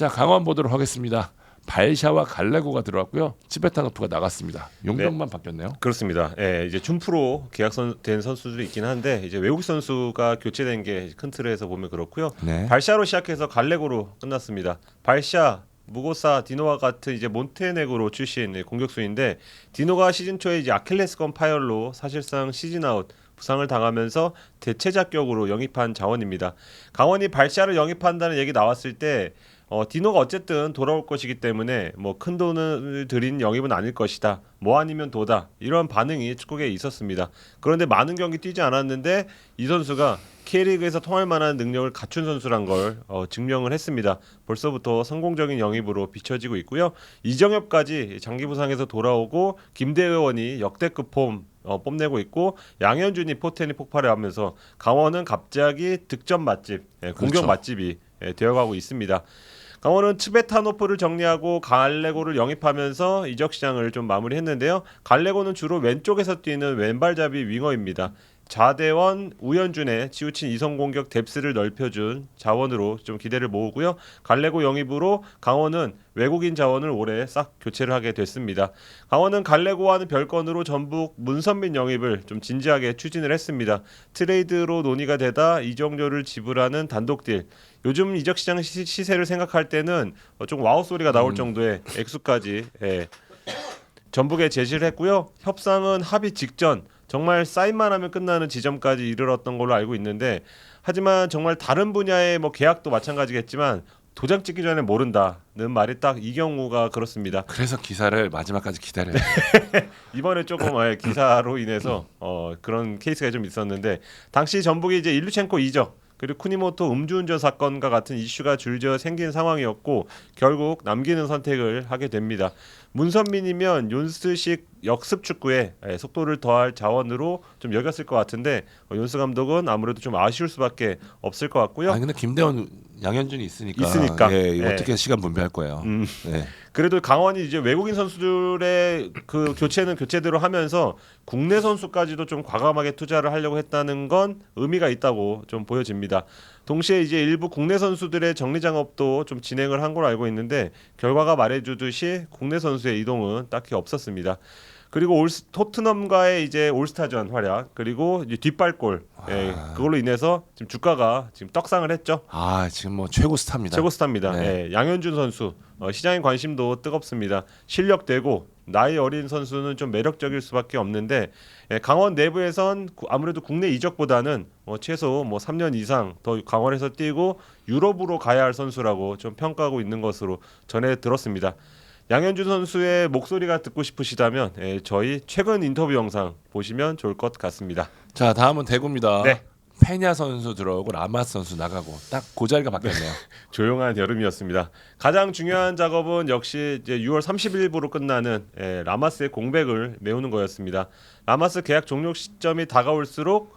자 강원 보도록 하겠습니다. 발샤와 갈레고가 들어왔고요. 치베타노프가 나갔습니다. 용병만 바뀌었네요. 그렇습니다. 예, 이제 준프로 계약된 선수들이 있긴 한데 이제 외국 선수가 교체된 게 큰 틀에서 보면 그렇고요. 네. 발샤로 시작해서 갈레고로 끝났습니다. 발샤, 무고사, 디노와 같은 이제 몬테네그로 출신 의 공격수인데 디노가 시즌 초에 이제 아킬레스건 파열로 사실상 시즌 아웃 부상을 당하면서 대체 자격으로 영입한 자원입니다. 강원이 발샤를 영입한다는 얘기 나왔을 때 어, 디노가 어쨌든 돌아올 것이기 때문에 뭐 큰 돈을 들인 영입은 아닐 것이다. 뭐 아니면 도다. 이런 반응이 축구계에 있었습니다. 그런데 많은 경기 뛰지 않았는데 이 선수가 K리그에서 통할 만한 능력을 갖춘 선수란 걸 어, 증명을 했습니다. 벌써부터 성공적인 영입으로 비춰지고 있고요. 이정엽까지 장기 부상에서 돌아오고 김대원이 역대급 폼 어, 뽐내고 있고 양현준이 포텐이 폭발하면서 강원은 갑자기 득점 맛집, 예, 공격 그렇죠. 맛집이 예, 되어가고 있습니다. 강원은 츠베타노프를 정리하고 갈레고를 영입하면서 이적 시장을 좀 마무리했는데요. 갈레고는 주로 왼쪽에서 뛰는 왼발잡이 윙어입니다. 자대원, 우현준의 치우친 이성 공격 뎁스를 넓혀준 자원으로 좀 기대를 모으고요. 갈레고 영입으로 강원은 외국인 자원을 올해 싹 교체를 하게 됐습니다. 강원은 갈레고와는 별건으로 전북 문선민 영입을 좀 진지하게 추진을 했습니다. 트레이드로 논의가 되다 이정료를 지불하는 단독 딜. 요즘 이적 시장 시, 시세를 생각할 때는 어, 좀 와우 소리가 나올 정도의 액수까지 예, 전북에 제시를 했고요. 협상은 합의 직전 정말 사인만 하면 끝나는 지점까지 이르렀던 걸로 알고 있는데 하지만 정말 다른 분야의 뭐 계약도 마찬가지겠지만 도장 찍기 전에 모른다는 말이 딱 이 경우가 그렇습니다. 그래서 기사를 마지막까지 기다려요. 이번에 조금 예, 기사로 인해서 어, 그런 케이스가 좀 있었는데 당시 전북이 이제 일루첸코 이적 그리고 쿠니모토 음주운전 사건과 같은 이슈가 줄지어 생긴 상황이었고 결국 남기는 선택을 하게 됩니다. 문선민이면 윤스식 역습 축구에 예, 속도를 더할 자원으로 좀 여겼을 것 같은데 어, 윤스 감독은 아무래도 좀 아쉬울 수밖에 없을 것 같고요. 아니 근데 김대원, 양현준이 있으니까, 있으니까. 예, 예. 어떻게 시간 분배할 거예요. 음. 네. 그래도 강원이 이제 외국인 선수들의 그 교체는 교체대로 하면서 국내 선수까지도 좀 과감하게 투자를 하려고 했다는 건 의미가 있다고 좀 보여집니다. 동시에 이제 일부 국내 선수들의 정리 작업도 좀 진행을 한 걸로 알고 있는데 결과가 말해주듯이 국내 선수의 이동은 딱히 없었습니다. 그리고 올 토트넘과의 이제 올스타전 활약 그리고 이제 뒷발골 예, 그걸로 인해서 지금 주가가 지금 떡상을 했죠. 아 지금 뭐 최고 스타입니다. 최고 스타입니다. 네. 예, 양현준 선수 어, 시장의 관심도 뜨겁습니다. 실력되고 나이 어린 선수는 좀 매력적일 수밖에 없는데 예, 강원 내부에선 구- 아무래도 국내 이적보다는 어, 최소 뭐 3년 이상 더 강원에서 뛰고 유럽으로 가야 할 선수라고 좀 평가하고 있는 것으로 전해 들었습니다. 양현준 선수의 목소리가 듣고 싶으시다면 예, 저희 최근 인터뷰 영상 보시면 좋을 것 같습니다. 자 다음은 대구입니다. 네. 페냐 선수 들어오고 라마스 선수 나가고 딱 그 자리가 바뀌었네요. 조용한 여름이었습니다. 가장 중요한 작업은 역시 이제 6월 30일부로 끝나는 예, 라마스의 공백을 메우는 거였습니다. 라마스 계약 종료 시점이 다가올수록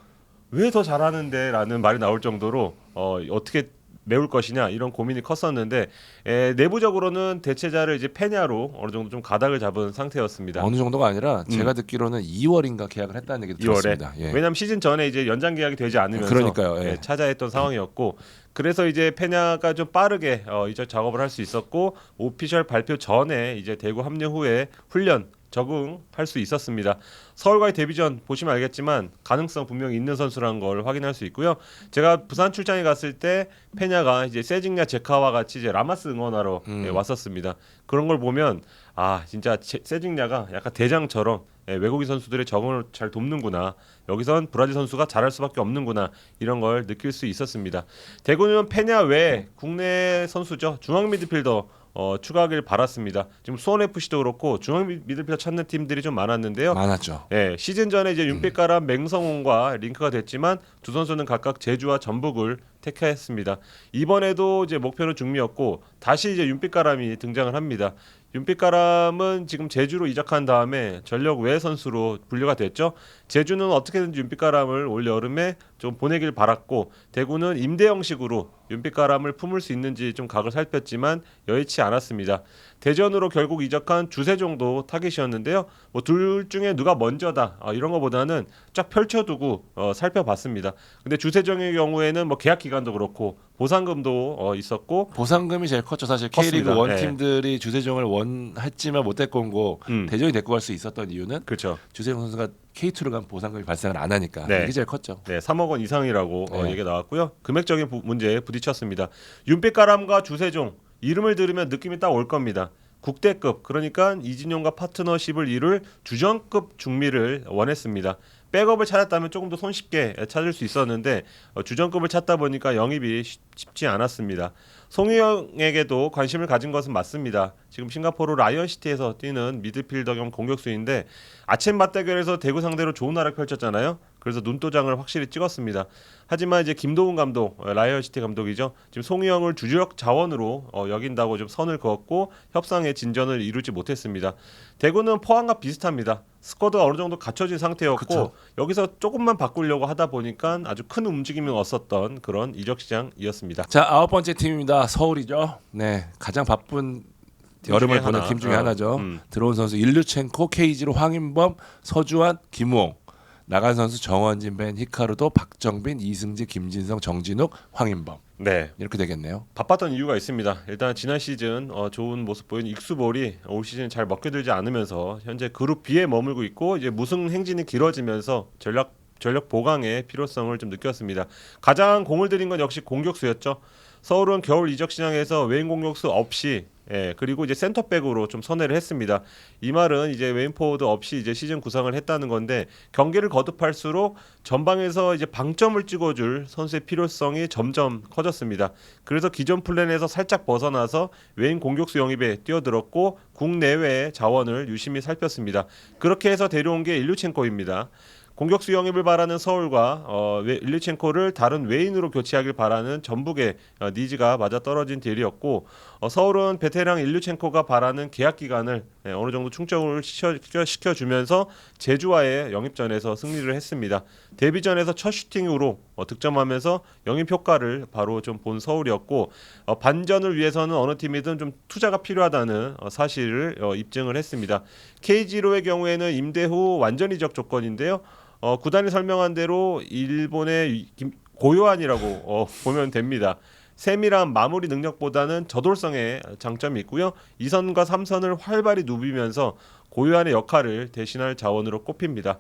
왜 더 잘하는데라는 말이 나올 정도로 어, 어떻게 메울 것이냐 이런 고민이 컸었는데 예, 내부적으로는 대체자를 이제 페냐로 어느 정도 좀 가닥을 잡은 상태였습니다. 어느 정도가 아니라 제가 듣기로는 2월인가 계약을 했다는 얘기도 2월에 들었습니다. 예. 왜냐하면 시즌 전에 이제 연장 계약이 되지 않으면서 그러니까요, 예. 예, 찾아했던 상황이었고 그래서 이제 페냐가 좀 빠르게 어, 이적 작업을 할 수 있었고 오피셜 발표 전에 이제 대구 합류 후에 훈련 적응할 수 있었습니다. 서울과의 데뷔전 보시면 알겠지만 가능성 분명히 있는 선수라는 걸 확인할 수 있고요. 제가 부산 출장에 갔을 때 페냐가 이제 세징야 제카와 같이 이제 라마스 응원하러 음. 예, 왔었습니다. 그런 걸 보면 아 진짜 제- 세징야가 약간 대장처럼 예, 외국인 선수들의 적응을 잘 돕는구나. 여기선 브라질 선수가 잘할 수밖에 없는구나. 이런 걸 느낄 수 있었습니다. 대구는 페냐 외에 국내 선수죠. 중앙 미드필더 어, 추가하길 바랐습니다. 지금 수원 FC도 그렇고 중앙 미- 미드필더 찾는 팀들이 좀 많았는데요. 많았죠. 예, 시즌 전에 이제 윤빛가람 맹성훈과 링크가 됐지만 두 선수는 각각 제주와 전북을 택했습니다. 이번에도 이제 목표는 중미였고 다시 이제 윤빛가람이 등장을 합니다. 윤빛가람은 지금 제주로 이적한 다음에 전력 외 선수로 분류가 됐죠. 제주는 어떻게든지 윤빛가람을 올 여름에 좀 보내길 바랐고 대구는 임대 형식으로 윤빛가람을 품을 수 있는지 좀 각을 살폈지만 여의치 않았습니다. 대전으로 결국 이적한 주세종도 타깃이었는데요. 뭐 둘 중에 누가 먼저다 아, 이런 것보다는 쫙 펼쳐두고 어, 살펴봤습니다. 근데 주세종의 경우에는 뭐 계약 기간도 그렇고 보상금도 어, 있었고 보상금이 제일 컸죠. 사실 컸습니다. K리그 원 네. 팀들이 주세종을 원했지만 못 데리고 온거 음. 대전이 데리고 갈 수 있었던 이유는 그렇죠. 주세종 선수가 K2로 간 보상금이 발생을 안 하니까 네. 이게 제일 컸죠. 네, 3억 원 이상이라고 어, 네. 얘기가 나왔고요. 금액적인 부- 문제에 부딪혔습니다. 윤빛가람과 주세종 이름을 들으면 느낌이 딱 올 겁니다. 국대급 그러니까 이진용과 파트너십을 이룰 주전급 중미를 원했습니다. 백업을 찾았다면 조금 더 손쉽게 찾을 수 있었는데 어, 주전급을 찾다 보니까 영입이 쉽- 쉽지 않았습니다. 송유영에게도 관심을 가진 것은 맞습니다. 지금 싱가포르 라이언시티에서 뛰는 미드필더 겸 공격수인데 아침 맞대결에서 대구 상대로 좋은 활약 펼쳤잖아요. 그래서 눈도장을 확실히 찍었습니다. 하지만 이제 김도훈 감독, 어, 라이언시티 감독이죠. 지금 송유영을 주력 자원으로 어, 여긴다고 좀 선을 그었고 협상의 진전을 이루지 못했습니다. 대구는 포항과 비슷합니다. 스쿼드가 어느 정도 갖춰진 상태였고 그쵸. 여기서 조금만 바꾸려고 하다 보니까 아주 큰 움직임이 없었던 그런 이적 시장이었습니다. 자 아홉 번째 팀입니다. 서울이죠. 네 가장 바쁜 팀 여름을 보낸 하나. 팀 중에 어, 하나죠. 음. 들어온 선수 일류첸코, 케이지로 황인범, 서주환, 김우홍. 나간 선수 정원진, 벤, 히카루도, 박정빈, 이승지, 김진성, 정진욱, 황인범 네, 이렇게 되겠네요. 바빴던 이유가 있습니다. 일단 지난 시즌 어, 좋은 모습 보인 익수볼이 올 시즌 잘 먹혀들지 않으면서 현재 그룹 B에 머물고 있고 이제 무승 행진이 길어지면서 전략 전력 보강의 필요성을 좀 느꼈습니다. 가장 공을 들인 건 역시 공격수였죠. 서울은 겨울 이적 시장에서 외인 공격수 없이 예, 그리고 이제 센터백으로 좀 선회를 했습니다. 이 말은 이제 웨인 포워드 없이 이제 시즌 구상을 했다는 건데 경기를 거듭할수록 전방에서 이제 방점을 찍어줄 선수의 필요성이 점점 커졌습니다. 그래서 기존 플랜에서 살짝 벗어나서 외인 공격수 영입에 뛰어들었고 국내외의 자원을 유심히 살폈습니다. 그렇게 해서 데려온 게 일류첸코입니다. 공격수 영입을 바라는 서울과 어, 외- 일류첸코를 다른 외인으로 교체하길 바라는 전북의 어, 니즈가 맞아 떨어진 딜이었고 어, 서울은 베테랑 일류첸코가 바라는 계약 기간을 예, 어느 정도 충족을 시켜, 시켜 주면서 제주와의 영입전에서 승리를 했습니다. 데뷔전에서 첫 슈팅으로 어, 득점하면서 영입 효과를 바로 좀 본 서울이었고 어, 반전을 위해서는 어느 팀이든 좀 투자가 필요하다는 어, 사실을 어, 입증을 했습니다. KG로의 경우에는 임대 후 완전 이적 조건인데요. 어, 구단이 설명한 대로 일본의 고요한이라고 어, 보면 됩니다. 세밀한 마무리 능력보다는 저돌성에 장점이 있고요. 2선과 3선을 활발히 누비면서 고요한의 역할을 대신할 자원으로 꼽힙니다.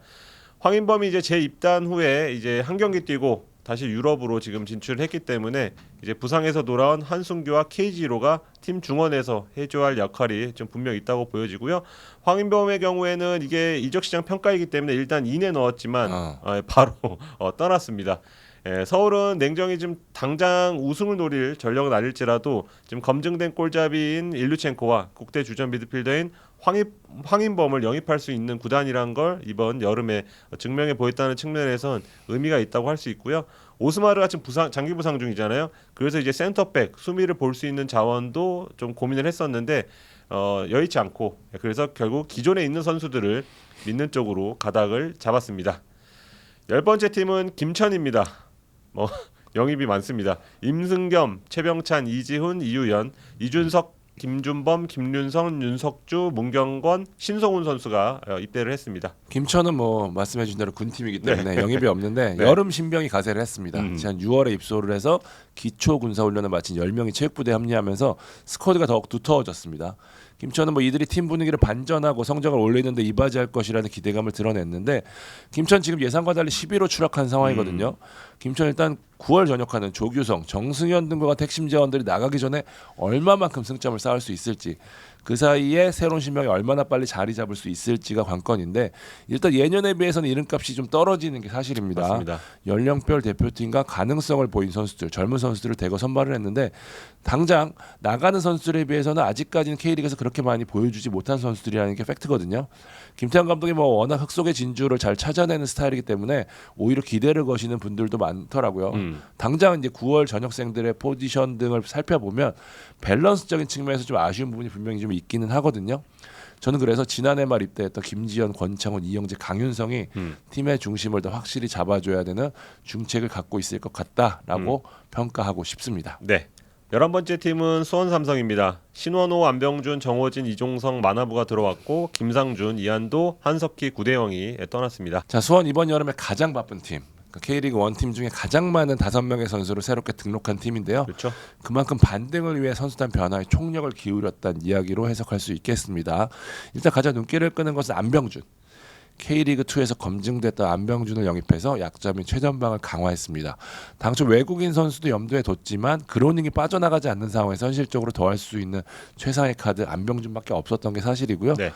황인범이 이제 재입단 후에 이제 한 경기 뛰고 다시 유럽으로 지금 진출했기 때문에 이제 부상에서 돌아온 한승규와 KG로가 팀 중원에서 해줘야 할 역할이 좀 분명 있다고 보여지고요. 황인범의 경우에는 이게 이적 시장 평가이기 때문에 일단 2내 넣었지만 어. 어, 바로 어, 떠났습니다. 예, 서울은 냉정히 지금 당장 우승을 노릴 전력은 아닐지라도 지금 검증된 골잡이인 일루첸코와 국대 주전 미드필더인 황인, 황인범을 영입할 수 있는 구단이란 걸 이번 여름에 증명해 보였다는 측면에선 의미가 있다고 할 수 있고요. 오스마르가 지금 부상 장기 부상 중이잖아요. 그래서 이제 센터백 수미를 볼 수 있는 자원도 좀 고민을 했었는데 어, 여의치 않고 그래서 결국 기존에 있는 선수들을 믿는 쪽으로 가닥을 잡았습니다. 열 번째 팀은 김천입니다. 뭐 영입이 많습니다. 임승겸, 최병찬, 이지훈, 이유연, 이준석, 김준범, 김윤성, 윤석주, 문경건, 신성훈 선수가 어, 입대를 했습니다. 김천은 뭐 말씀해준 대로 군 팀이기 때문에 영입이 없는데 네. 여름 신병이 가세를 했습니다. 음. 지난 6월에 입소를 해서 기초 군사 훈련을 마친 10명이 체육부대에 합류하면서 스쿼드가 더욱 두터워졌습니다. 김천은 뭐 이들이 팀 분위기를 반전하고 성적을 올리는데 이바지할 것이라는 기대감을 드러냈는데 김천 지금 예상과 달리 11호 추락한 상황이거든요. 김천 일단 9월 전역하는 조규성, 정승현 등과 같은 핵심 자원들이 나가기 전에 얼마만큼 승점을 쌓을 수 있을지 그 사이에 새로운 신병이 얼마나 빨리 자리 잡을 수 있을지가 관건인데 일단 예년에 비해서는 이름값이 좀 떨어지는 게 사실입니다. 맞습니다. 연령별 대표팀과 가능성을 보인 선수들, 젊은 선수들을 대거 선발을 했는데 당장 나가는 선수들에 비해서는 아직까지는 K리그에서 그렇게 많이 보여주지 못한 선수들이라는 게 팩트거든요. 김태형 감독이 뭐 워낙 흙속의 진주를 잘 찾아내는 스타일이기 때문에 오히려 기대를 거시는 분들도 많더라고요. 음. 당장 이제 9월 전역생들의 포지션 등을 살펴보면 밸런스적인 측면에서 좀 아쉬운 부분이 분명히 좀 있기는 하거든요. 저는 그래서 지난해 말 입대했던 김지현, 권창훈, 이영재, 강윤성이 음. 팀의 중심을 더 확실히 잡아줘야 되는 중책을 갖고 있을 것 같다라고 평가하고 싶습니다. 네. 11번째 팀은 수원 삼성입니다. 신원호, 안병준, 정호진, 이종성, 만화부가 들어왔고 김상준, 이한도, 한석희, 구대영이 떠났습니다. 자 수원 이번 여름에 가장 바쁜 팀. 그러니까 K리그 원 팀 중에 가장 많은 다섯 명의 선수를 새롭게 등록한 팀인데요. 그렇죠? 그만큼 반등을 위해 선수단 변화에 총력을 기울였다는 이야기로 해석할 수 있겠습니다. 일단 가장 눈길을 끄는 것은 안병준. K리그 2에서 검증됐던 안병준을 영입해서 약점인 최전방을 강화했습니다. 당초 외국인 선수도 염두에 뒀지만 그로닝이 빠져나가지 않는 상황에서 현실적으로 더할 수 있는 최상의 카드 안병준밖에 없었던 게 사실이고요. 네.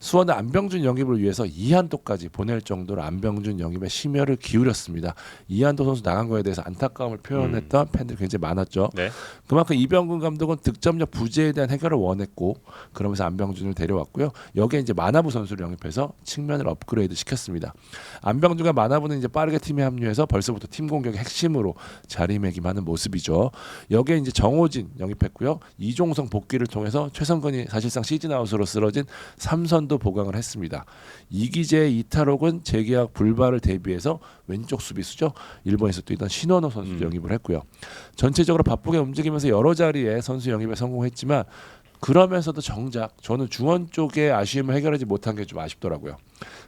수원은 안병준 영입을 위해서 이한도까지 보낼 정도로 안병준 영입에 심혈을 기울였습니다. 이한도 선수 나간 거에 대해서 안타까움을 표현했던 팬들이 굉장히 많았죠. 네. 그만큼 이병근 감독은 득점력 부재에 대한 해결을 원했고 그러면서 안병준을 데려왔고요. 여기에 이제 마나부 선수를 영입해서 측면을 업그레이드 시켰습니다. 안병준과 마나부는 이제 빠르게 팀에 합류해서 벌써부터 팀 공격의 핵심으로 자리매김하는 모습이죠. 여기에 이제 정호진 영입했고요. 이종성 복귀를 통해서 최성근이 사실상 시즌 아웃으로 쓰러진 삼선 도 보강을 했습니다. 이기재 이타록은 재계약 불발을 대비해서 왼쪽 수비수죠. 일본에서 뛰던 신원호 선수도 음. 영입을 했고요. 전체적으로 바쁘게 움직이면서 여러 자리에 선수 영입에 성공했지만 그러면서도 정작 저는 중원 쪽의 아쉬움을 해결하지 못한 게 좀 아쉽더라고요.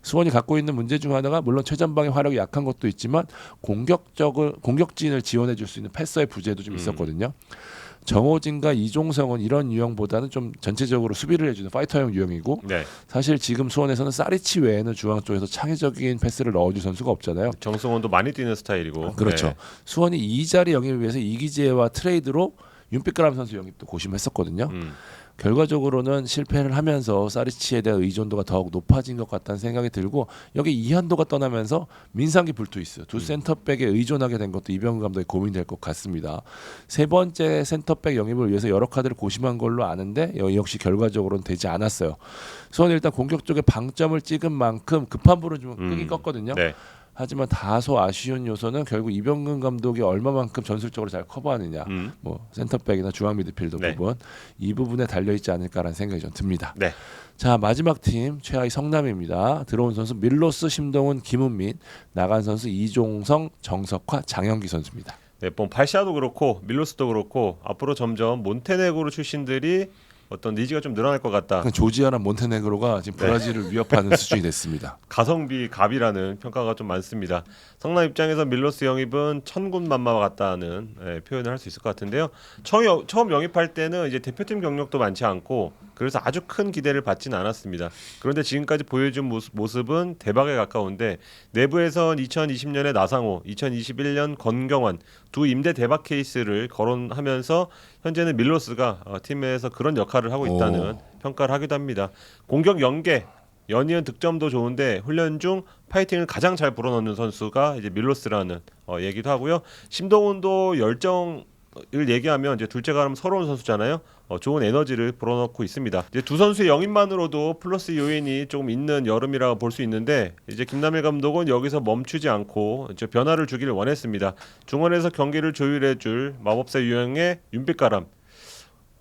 수원이 갖고 있는 문제 중 하나가 물론 최전방의 화력이 약한 것도 있지만 공격적을 공격진을 지원해 줄 수 있는 패서의 부재도 좀 음. 있었거든요. 정호진과 이종성은 이런 유형보다는 좀 전체적으로 수비를 해주는 파이터형 유형이고 네. 사실 지금 수원에서는 사리치 외에는 중앙 쪽에서 창의적인 패스를 넣어줄 선수가 없잖아요. 정승원도 많이 뛰는 스타일이고. 그렇죠. 네. 수원이 이 자리 영입을 위해서 이기재와 트레이드로 윤빛가람 선수 영입도 고심했었거든요. 음. 결과적으로는 실패를 하면서 사리치에 대한 의존도가 더욱 높아진 것 같다는 생각이 들고 여기 이한도가 떠나면서 민상기 불투이스 두 센터백에 의존하게 된 것도 이병근 감독의 고민될 것 같습니다. 세 번째 센터백 영입을 위해서 여러 카드를 고심한 걸로 아는데 여- 역시 결과적으로는 되지 않았어요. 수원이 일단 공격 쪽에 방점을 찍은 만큼 급한 불은 좀 끄기 음. 껐거든요. 네. 하지만 다소 아쉬운 요소는 결국 이병근 감독이 얼마만큼 전술적으로 잘 커버하느냐. 음. 뭐 센터백이나 중앙 미드필더 네. 부분 이 부분에 달려 있지 않을까라는 생각이 좀 듭니다. 네. 자 마지막 팀 최하위 성남입니다. 들어온 선수 밀로스, 심동훈, 김은민, 나간 선수 이종성, 정석화, 장영기 선수입니다. 네, 뭐 발시아도 그렇고 밀로스도 그렇고 앞으로 점점 몬테네그로 출신들이 어떤 니즈가 좀 늘어날 것 같다. 그러니까 조지아나 몬테네그로가 지금 네. 브라질을 위협하는 수준이 됐습니다. 가성비 갑이라는 평가가 좀 많습니다. 성남 입장에서 밀로스 영입은 천군 만마와 같다는 예, 표현을 할 수 있을 것 같은데요. 처음, 여- 처음 영입할 때는 이제 대표팀 경력도 많지 않고 그래서 아주 큰 기대를 받지는 않았습니다. 그런데 지금까지 보여준 모습, 모습은 대박에 가까운데 내부에선 2020년에 나상호, 2021년 건경환 두 임대 대박 케이스를 거론하면서 현재는 밀로스가 어, 팀에서 그런 역할을 하고 있다는 오. 평가를 하기도 합니다. 공격 연계 연이은 득점도 좋은데 훈련 중 파이팅을 가장 잘 불어넣는 선수가 이제 밀로스라는 어, 얘기도 하고요. 심동훈도 열정을 얘기하면 이제 둘째가 하면 서러운 선수잖아요. 어, 좋은 에너지를 불어넣고 있습니다. 이제 두 선수의 영입만으로도 플러스 요인이 조금 있는 여름이라고 볼 수 있는데 이제 김남일 감독은 여기서 멈추지 않고 이제 변화를 주기를 원했습니다. 중원에서 경기를 조율해줄 마법사 유형의 윤빛가람.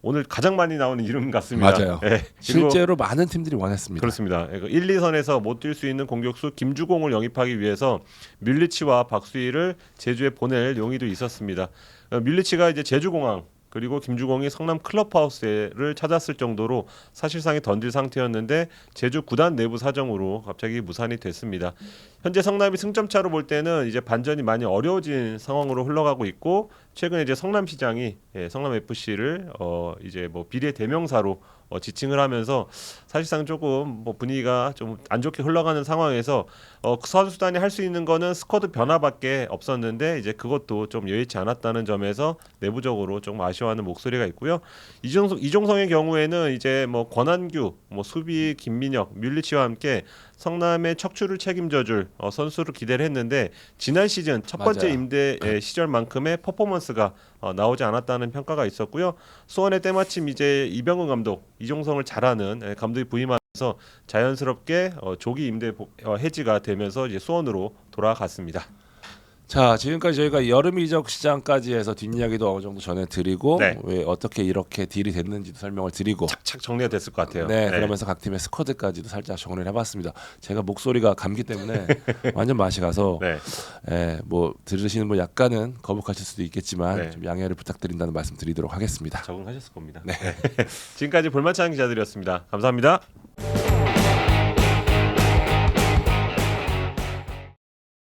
오늘 가장 많이 나오는 이름 같습니다. 맞아요. 예, 그리고 실제로 많은 팀들이 원했습니다. 그렇습니다. 1, 2선에서 못 뛸 수 있는 공격수 김주공을 영입하기 위해서 뮬리치와 박수희를 제주에 보낼 용의도 있었습니다. 어, 뮬리치가 이제 제주공항 그리고 김주공이 성남 클럽하우스를 찾았을 정도로 사실상에 던질 상태였는데 제주 구단 내부 사정으로 갑자기 무산이 됐습니다. 현재 성남이 승점 차로 볼 때는 이제 반전이 많이 어려워진 상황으로 흘러가고 있고 최근에 이제 성남시장이 예, 성남 FC를 어 이제 뭐 비례 대명사로 어 지칭을 하면서 사실상 조금 뭐 분위기가 좀 안 좋게 흘러가는 상황에서 어 선수단이 할 수 있는 거는 스쿼드 변화밖에 없었는데 이제 그것도 좀 여의치 않았다는 점에서 내부적으로 좀 아쉬워하는 목소리가 있고요. 이종성 이종성의 경우에는 이제 뭐 권한규, 뭐 수비 김민혁, 뮬리치와 함께 성남의 척추를 책임져줄 어, 선수를 기대를 했는데 지난 시즌 첫 번째 맞아요. 임대 예, 시절만큼의 퍼포먼스 가 어, 나오지 않았다는 평가가 있었고요. 수원의 때마침 이제 이병헌 감독 이종성을 잘하는 예, 감독이 부임하면서 자연스럽게 어, 조기 임대 보- 어, 해지가 되면서 이제 수원으로 돌아갔습니다. 자 지금까지 저희가 여름 이적 시장까지 해서 뒷이야기도 어느 정도 전해드리고 네. 왜 어떻게 이렇게 딜이 됐는지도 설명을 드리고 착 정리가 됐을 것 같아요. 네, 그러면서 각 팀의 스쿼드까지도 살짝 정리를 해봤습니다. 제가 목소리가 감기 때문에 완전 맛이 가서 네. 예, 뭐 들으시는 분 약간은 거북하실 수도 있겠지만 네. 좀 양해를 부탁드린다는 말씀 드리도록 하겠습니다. 적응하셨을 겁니다. 네. 지금까지 볼만찬 기자들이었습니다. 감사합니다.